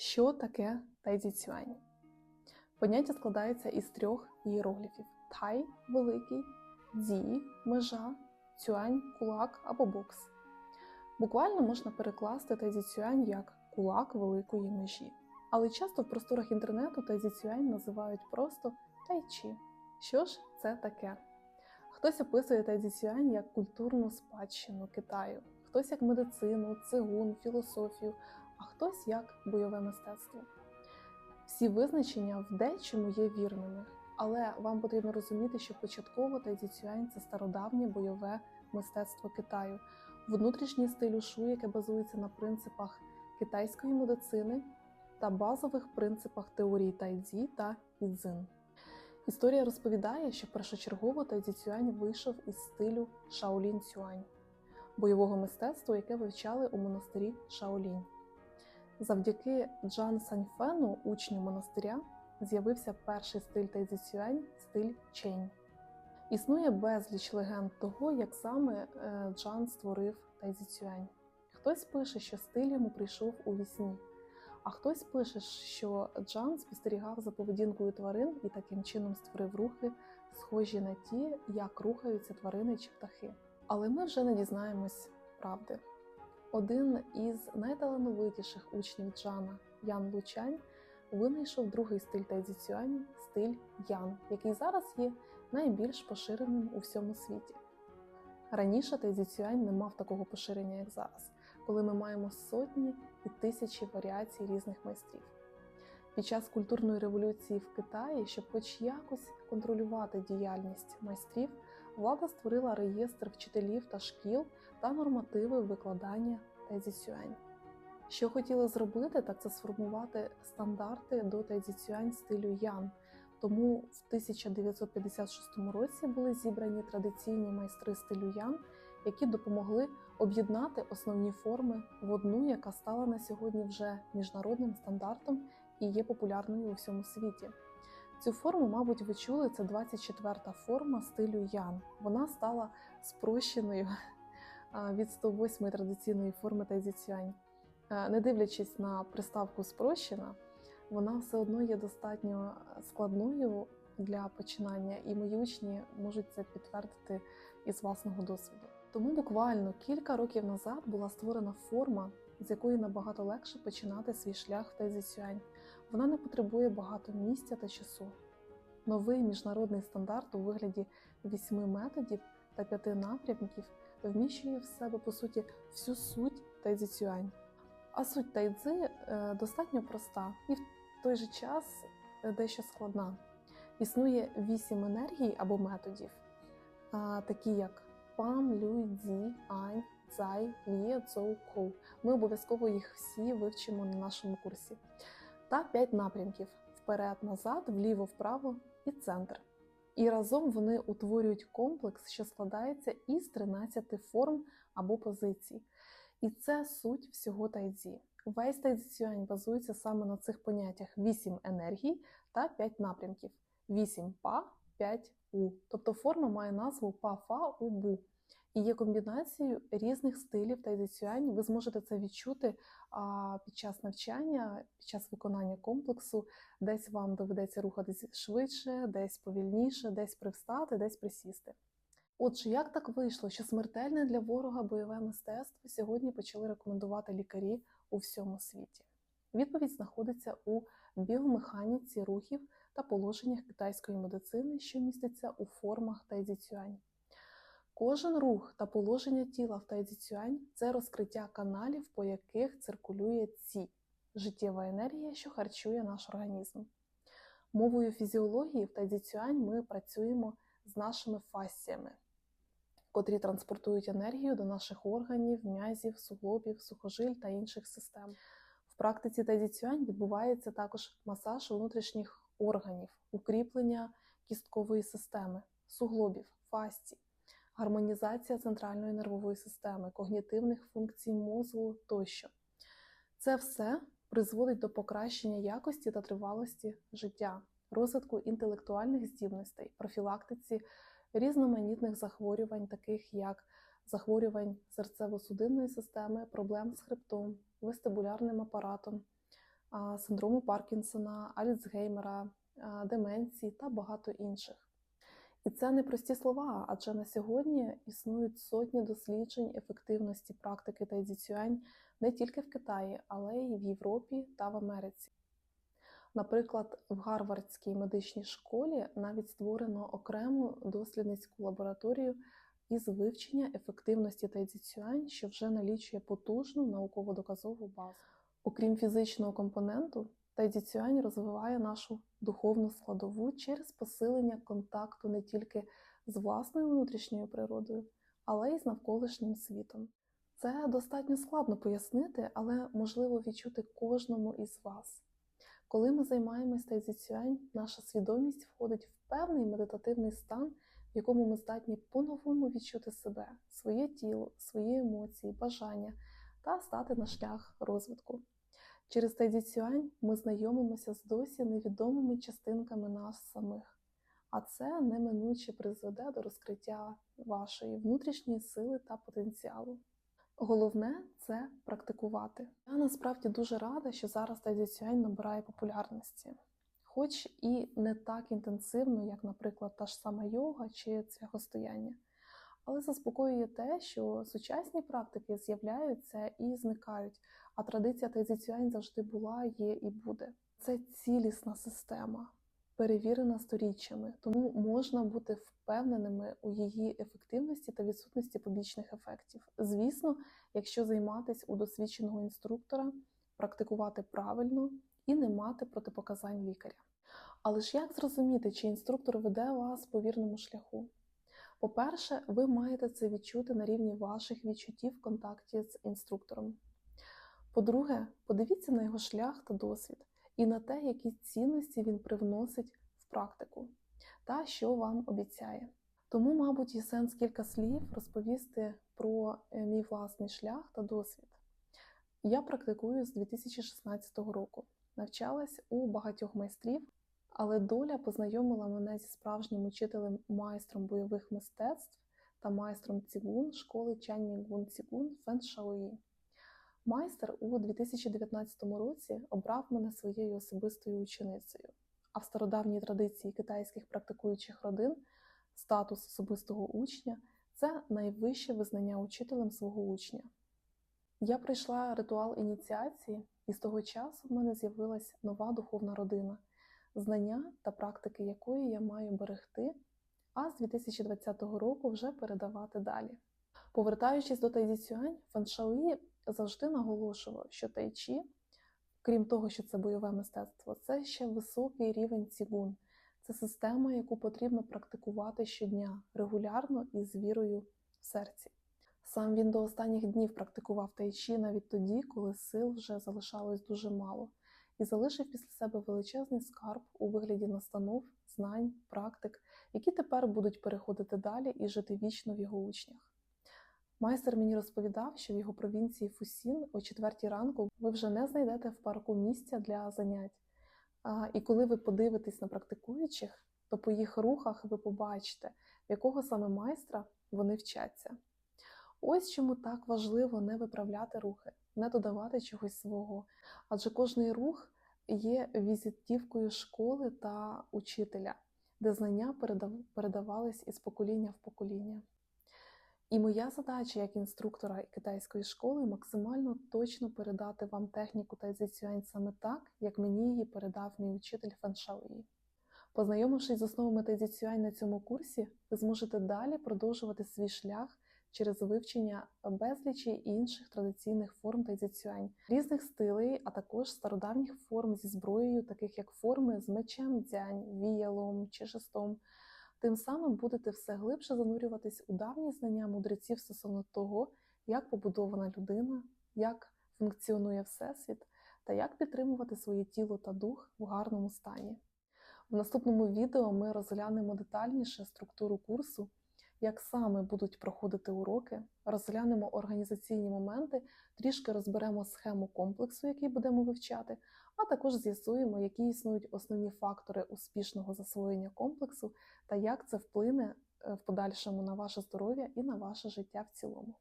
Що таке тайцзіцюань? Поняття складається із трьох ієрогліфів: тай великий, дзі межа, цюань кулак або бокс. Буквально можна перекласти тайцзіцюань як кулак великої межі. Але часто в просторах інтернету тайцзіцюань називають просто тайчі. Що ж це таке? Хтось описує тайцзіцюань як культурну спадщину Китаю, хтось як медицину, цигун, філософію, а хтось як бойове мистецтво. Всі визначення в дечому є вірними, але вам потрібно розуміти, що початково тайцзіцюань – це стародавнє бойове мистецтво Китаю, внутрішній стиль ушу, яке базується на принципах китайської медицини та базових принципах теорії тайцзі та ідзин. Історія розповідає, що першочергово тайцзіцюань вийшов із стилю Шаолінь Цюань, бойового мистецтва, яке вивчали у монастирі Шаолінь. Завдяки Джан Саньфену, учню монастиря, з'явився перший стиль тайцзіцюань – стиль чень. Існує безліч легенд того, як саме е, Джан створив тайцзіцюань. Хтось пише, що стиль йому прийшов у вісні, а хтось пише, що Джан спостерігав за поведінкою тварин і таким чином створив рухи, схожі на ті, як рухаються тварини чи птахи. Але ми вже не дізнаємось правди. Один із найталановитіших учнів Джана Ян Лучань винайшов другий стиль тайцзіцюань – стиль Ян, який зараз є найбільш поширеним у всьому світі. Раніше тайцзіцюань не мав такого поширення, як зараз, коли ми маємо сотні і тисячі варіацій різних майстрів. Під час культурної революції в Китаї, щоб хоч якось контролювати діяльність майстрів, влада створила реєстр вчителів та шкіл та нормативи викладання тайцзіцюань. Що хотіли зробити, так це сформувати стандарти до тайцзіцюань стилю Ян. Тому в 1956 році були зібрані традиційні майстри стилю Ян, які допомогли об'єднати основні форми в одну, яка стала на сьогодні вже міжнародним стандартом і є популярною у всьому світі. Цю форму, мабуть, ви чули, це 24-та форма стилю Ян. Вона стала спрощеною від 108-ї традиційної форми тайцзіцюань. Не дивлячись на приставку спрощена, вона все одно є достатньо складною для починання, і мої учні можуть це підтвердити із власного досвіду. Тому буквально кілька років назад була створена форма, з якої набагато легше починати свій шлях в тайцзіцюань. Вона не потребує багато місця та часу. Новий міжнародний стандарт у вигляді вісьми методів та п'яти напрямків вміщує в себе по суті всю суть тайцзіцюань. А суть тайцзи е, достатньо проста і в той же час е, дещо складна. Існує вісім енергій або методів, такі як пам, люй, дзі, ань, цай, лє, цоу, коу. Ми обов'язково їх всі вивчимо на нашому курсі. Та п'ять напрямків: вперед, назад, вліво, вправо і центр. І разом вони утворюють комплекс, що складається із 13 форм або позицій. І це суть всього тайцзі. Весь тайцзіцюань базується саме на цих поняттях: 8 енергій та 5 напрямків, 8 па, 5 у. Тобто форма має назву па-фа у бу. І є комбінацією різних стилів тайцзіцюань. Ви зможете це відчути під час навчання, під час виконання комплексу. Десь вам доведеться рухатись швидше, десь повільніше, десь привстати, десь присісти. Отже, як так вийшло, що смертельне для ворога бойове мистецтво сьогодні почали рекомендувати лікарі у всьому світі? Відповідь знаходиться у біомеханіці рухів та положеннях китайської медицини, що міститься у формах тайцзіцюань. Кожен рух та положення тіла в тайцзіцюань – це розкриття каналів, по яких циркулює ці життєва енергія, що харчує наш організм. Мовою фізіології в тайцзіцюань ми працюємо з нашими фасціями, котрі транспортують енергію до наших органів, м'язів, суглобів, сухожиль та інших систем. В практиці тайцзіцюань відбувається також масаж внутрішніх органів, укріплення кісткової системи, суглобів, фасцій, гармонізація центральної нервової системи, когнітивних функцій мозку тощо. Це все призводить до покращення якості та тривалості життя, розвитку інтелектуальних здібностей, профілактиці різноманітних захворювань, таких як захворювань серцево-судинної системи, проблем з хребтом, вестибулярним апаратом, синдрому Паркінсона, Альцгеймера, деменції та багато інших. І це не прості слова, адже на сьогодні існують сотні досліджень ефективності практики тайцзіцюань не тільки в Китаї, але й в Європі та в Америці. Наприклад, в Гарвардській медичній школі навіть створено окрему дослідницьку лабораторію із вивчення ефективності тайцзіцюань, що вже налічує потужну науково-доказову базу. Окрім фізичного компоненту, тайцзіцюань розвиває нашу духовну складову через посилення контакту не тільки з власною внутрішньою природою, але й з навколишнім світом. Це достатньо складно пояснити, але можливо відчути кожному із вас. Коли ми займаємось тайцзіцюань, наша свідомість входить в певний медитативний стан, в якому ми здатні по-новому відчути себе, своє тіло, свої емоції, бажання та стати на шлях розвитку. Через тайцзіцюань ми знайомимося з досі невідомими частинками нас самих, а це неминуче призведе до розкриття вашої внутрішньої сили та потенціалу. Головне це практикувати. Я насправді дуже рада, що зараз тайцзіцюань набирає популярності, хоч і не так інтенсивно, як, наприклад, та ж сама йога чи цвяхостояння. Але заспокоює те, що сучасні практики з'являються і зникають, а традиція тайцзіцюань завжди була, є і буде. Це цілісна система, перевірена сторіччями, тому можна бути впевненими у її ефективності та відсутності побічних ефектів. Звісно, якщо займатися у досвідченого інструктора, практикувати правильно і не мати протипоказань лікаря. Але ж як зрозуміти, чи інструктор веде вас по вірному шляху? По-перше, ви маєте це відчути на рівні ваших відчуттів в контакті з інструктором. По-друге, подивіться на його шлях та досвід і на те, які цінності він привносить в практику та що вам обіцяє. Тому, мабуть, є сенс кілька слів розповісти про е, мій власний шлях та досвід. Я практикую з 2016 року, навчалась у багатьох майстрів, але доля познайомила мене зі справжнім учителем майстром бойових мистецтв та майстром цігун школи Чанні Гун Цігун Фен Шаої. Майстер у 2019 році обрав мене своєю особистою ученицею. А в стародавній традиції китайських практикуючих родин статус особистого учня це найвище визнання учителем свого учня. Я пройшла ритуал ініціації, і з того часу в мене з'явилась нова духовна родина, знання та практики якої я маю берегти, а з 2020 року вже передавати далі. Повертаючись до тайцзіцюань, Фаншауї завжди наголошував, що тайчі, крім того, що це бойове мистецтво, це ще високий рівень цігун. Це система, яку потрібно практикувати щодня, регулярно і з вірою в серці. Сам він до останніх днів практикував тайчі навіть тоді, коли сил вже залишалось дуже мало, і залишив після себе величезний скарб у вигляді настанов, знань, практик, які тепер будуть переходити далі і жити вічно в його учнях. Майстер мені розповідав, що в його провінції Фусін о четвертій ранку ви вже не знайдете в парку місця для занять. А, І коли ви подивитесь на практикуючих, то по їх рухах ви побачите, в якого саме майстра вони вчаться. Ось чому так важливо не виправляти рухи, не додавати чогось свого, адже кожний рух є візитівкою школи та учителя, де знання передавались із покоління в покоління. І моя задача як інструктора китайської школи максимально точно передати вам техніку тайцзіцюань саме так, як мені її передав мій учитель Фаншауї. Познайомившись з основами тайцзіцюань на цьому курсі, ви зможете далі продовжувати свій шлях через вивчення безлічі інших традиційних форм тайцзіцюань, різних стилей, а також стародавніх форм зі зброєю, таких як форми з мечем дзянь, віялом чи шестом. Тим самим будете все глибше занурюватись у давні знання мудреців стосовно того, як побудована людина, як функціонує Всесвіт та як підтримувати своє тіло та дух в гарному стані. В наступному відео ми розглянемо детальніше структуру курсу, як саме будуть проходити уроки, розглянемо організаційні моменти, трішки розберемо схему комплексу, який будемо вивчати, а також з'ясуємо, які існують основні фактори успішного засвоєння комплексу та як це вплине е, в подальшому на ваше здоров'я і на ваше життя в цілому.